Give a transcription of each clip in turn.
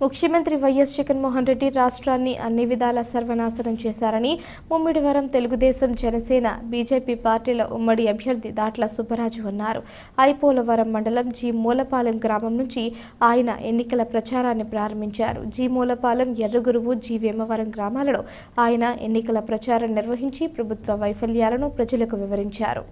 ముఖ్యమంత్రి వైఎస్ జగన్మోహన్ రెడ్డి రాష్ట్రాన్ని అన్ని విధాల సర్వనాశనం చేశారని ముమ్మిడివరం తెలుగుదేశం జనసేన బీజేపీ పార్టీల ఉమ్మడి అభ్యర్థి దాట్ల సుబ్బరాజు అన్నారు. ఐపోలవరం మండలం జి మూలపాలెం గ్రామం నుంచి ఆయన ఎన్నికల ప్రచారాన్ని ప్రారంభించారు. జి మూలపాలెం ఎర్రగురువు జి వేమవరం గ్రామాలలో ఆయన ఎన్నికల ప్రచారం నిర్వహించి ప్రభుత్వ వైఫల్యాలను ప్రజలకు వివరించారు.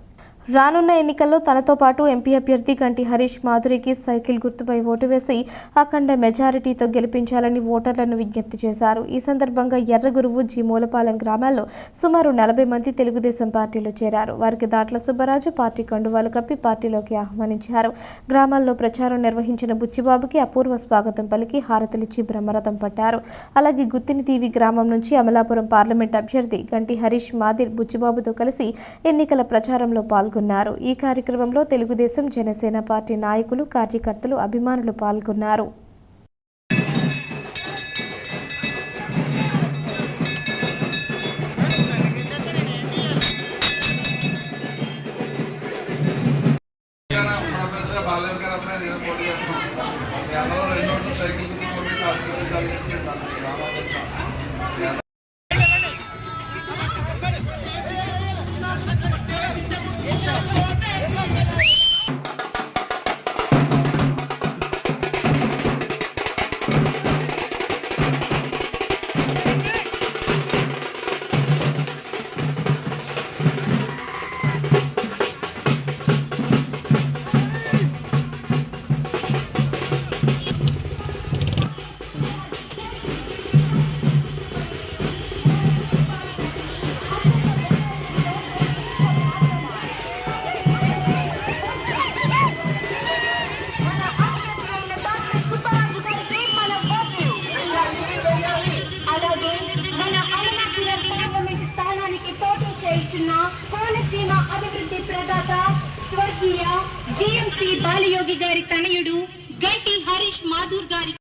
రానున్న ఎన్నికల్లో తనతో పాటు ఎంపీ అభ్యర్థి గంటి హరీష్ మాధురికి సైకిల్ గుర్తుపై ఓటు వేసి అఖండ మెజారిటీతో గెలిపించాలని ఓటర్లను విజ్ఞప్తి చేశారు. ఈ సందర్భంగా ఎర్రగురువు జి. మూలపాలెం గ్రామాల్లో సుమారు నలభై మంది తెలుగుదేశం పార్టీలో చేరారు. వారికి దాట్ల సుబ్బరాజు పార్టీ కండువాలు కప్పి పార్టీలోకి ఆహ్వానించారు. గ్రామాల్లో ప్రచారం నిర్వహించిన బుచ్చిబాబుకి అపూర్వ స్వాగతం పలికి హారతులిచ్చి బ్రహ్మరథం పట్టారు. అలాగే గుత్తిని తీవి గ్రామం నుంచి అమలాపురం పార్లమెంట్ అభ్యర్థి గంటి హరీష్ మాదిర్ బుచ్చిబాబుతో కలిసి ఎన్నికల ప్రచారంలో పాల్గొన్నారు. ఈ కార్యక్రమంలో తెలుగుదేశం జనసేన పార్టీ నాయకులు కార్యకర్తలు అభిమానులు పాల్గొన్నారు. బాలయ్య చేస్తున్న కోనసీమ అభివృద్ధి ప్రదాత స్వర్గీయ జిఎంసి బాలయోగి గారి తనయుడు గంటి హరీష్ మాధూర్ గారి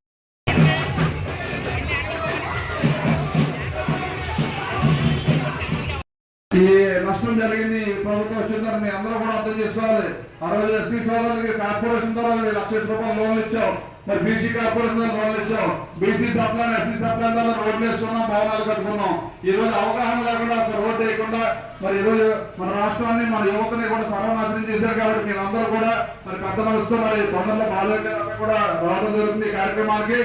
ఈ నష్టం జరిగింది ప్రభుత్వం వచ్చిందని మీ అందరూ కూడా అర్థం చేసుకోవాలి. ఆ రోజు ఎస్సీ సోదరులకి కార్పొరేషన్ ద్వారా లక్ష రూపాయలు లోన్లు ఇచ్చాం. మరి బీసీ కార్పొరేషన్ ద్వారా లోన్లు ఇచ్చాం. బీసీ సప్లాన్ ఎస్సీ సప్లాన్ ద్వారా రోడ్లు వేసుకున్నాం భవనాలు కట్టుకున్నాం. ఈ రోజు అవగాహన లేకుండా రోడ్డు వేయకుండా మరి ఈ రోజు మన రాష్ట్రాన్ని మన యువతని కూడా సర్వనాశనం చేశారు కాబట్టి మీరందరూ కూడా మరి పెద్ద మనసుతో మరి తొందరలో బాధ్యత కూడా రావడం జరుగుతుంది ఈ కార్యక్రమానికి.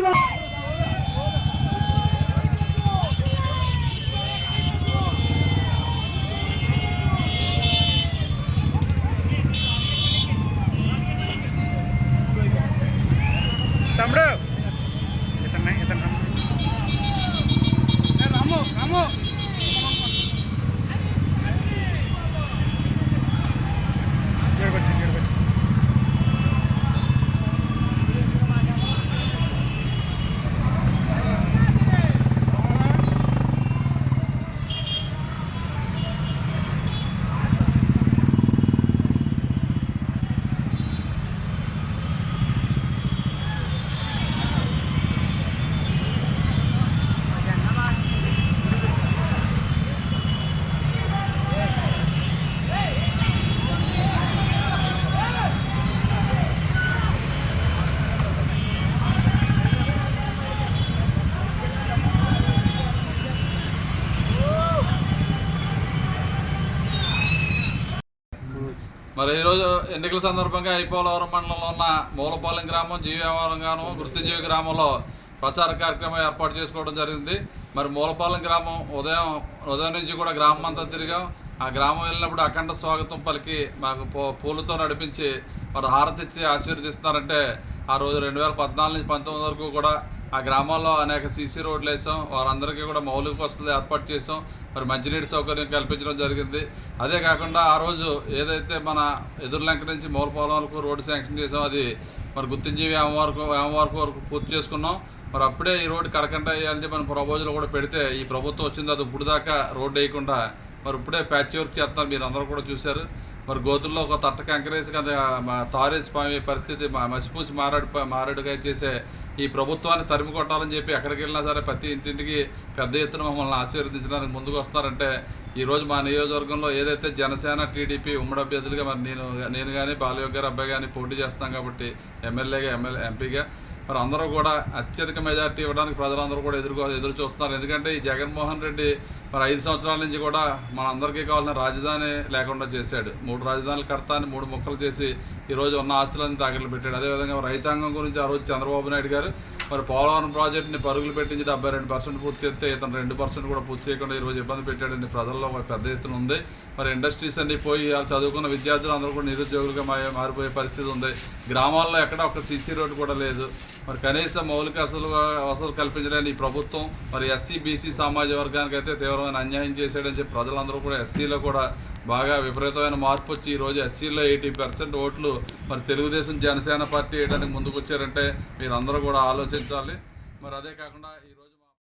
మన మరి ఈరోజు ఎన్నికల సందర్భంగా ఐపోలవరం మండలంలో ఉన్న మూలపాలెం గ్రామం జీవవరం గ్రామం వృత్తిజీవి గ్రామంలో ప్రచార కార్యక్రమం ఏర్పాటు చేసుకోవడం జరిగింది. మరి మూలపాలెం గ్రామం ఉదయం ఉదయం నుంచి కూడా గ్రామం అంతా తిరిగాం. ఆ గ్రామం వెళ్ళినప్పుడు అఖండ స్వాగతం పలికి మాకు పూలతో నడిపించి మరి హారతి ఇచ్చి ఆశీర్వదిస్తున్నారంటే ఆ రోజు రెండు వేల పద్నాలుగు నుంచి పంతొమ్మిది వరకు కూడా ఆ గ్రామాల్లో అనేక సీసీ రోడ్లు వేసాం. వారందరికీ కూడా మౌలిక వసతులు ఏర్పాటు చేసాం. మరి మంచినీటి సౌకర్యం కల్పించడం జరిగింది. అదే కాకుండా ఆ రోజు ఏదైతే మన ఎదురులంక నుంచి మూలపాలెం వరకు రోడ్డు శాంక్షన్ చేసాం అది మరి గుర్తింజీవి వేమ వరకు వరకు వరకు పూర్తి చేసుకున్నాం. మరి అప్పుడే ఈ రోడ్డు కడకంట వేయాలని చెప్పి మన ప్రపోజల్ కూడా పెడితే ఈ ప్రభుత్వం వచ్చింది. అది ఇప్పుడు దాకా రోడ్డు వేయకుండా మరి ఇప్పుడే ప్యాచ్ వర్క్ చేస్తాం మీరు అందరూ కూడా చూశారు. మరి గోతుల్లో ఒక తట్ట కంకరేసి కదా తారేసి పరిస్థితి మసిపూసి మారాడు మారాడుగా చేసే ఈ ప్రభుత్వాన్ని తరిమి కొట్టాలని చెప్పి ఎక్కడికి వెళ్ళినా సరే ప్రతి ఇంటింటికి పెద్ద ఎత్తున మమ్మల్ని ఆశీర్వదించడానికి ముందుకు వస్తారంటే ఈరోజు మా నియోజకవర్గంలో ఏదైతే జనసేన టీడీపీ ఉమ్మడి అభ్యర్థులుగా మరి నేను నేను కానీ బాలయోగ్ గారు అబ్బాయి కానీ పోటీ చేస్తాం కాబట్టి ఎమ్మెల్యేగా ఎమ్మెల్యే ఎంపీగా మరి అందరూ కూడా అత్యధిక మెజార్టీ ఇవ్వడానికి ప్రజలందరూ కూడా ఎదురు ఎదురు చూస్తున్నారు. ఎందుకంటే ఈ జగన్మోహన్ రెడ్డి మరి ఐదు సంవత్సరాల నుంచి కూడా మన అందరికీ కావాల్సిన రాజధాని లేకుండా చేశాడు. మూడు రాజధానులు కడతా అని మూడు ముక్కలు చేసి ఈరోజు ఉన్న ఆస్తులన్నీ తాకట్లు పెట్టాడు. అదేవిధంగా రైతాంగం గురించి ఆ రోజు చంద్రబాబు నాయుడు గారు మరి పోలవరం ప్రాజెక్టుని పరుగులు పెట్టించి డెబ్బై రెండు పర్సెంట్ పూర్తి చేస్తే ఇతను రెండు పర్సెంట్ కూడా పూర్తి చేయకుండా ఈరోజు ఇబ్బంది పెట్టాడని ప్రజల్లో పెద్ద ఎత్తున ఉంది. మరి ఇండస్ట్రీస్ అన్ని పోయి చదువుకున్న విద్యార్థులు అందరూ కూడా నిరుద్యోగులుగా మారిపోయే పరిస్థితి ఉంది. గ్రామాల్లో ఎక్కడ ఒక సీసీ రోడ్డు కూడా లేదు. మరి కనీస మౌలిక అసలు వసతులు కల్పించలేని ఈ ప్రభుత్వం మరి ఎస్సీ బీసీ సామాజిక వర్గానికి అయితే తీవ్రమైన అన్యాయం చేశాడని చెప్పి ప్రజలందరూ కూడా ఎస్సీలో కూడా బాగా విపరీతమైన మార్పు వచ్చి ఈరోజు ఎస్సీలో ఎయిటీ పర్సెంట్ ఓట్లు మరి తెలుగుదేశం జనసేన పార్టీ వేయడానికి ముందుకు వచ్చారంటే మీరందరూ కూడా ఆలోచించాలి. మరి అదే కాకుండా ఈరోజు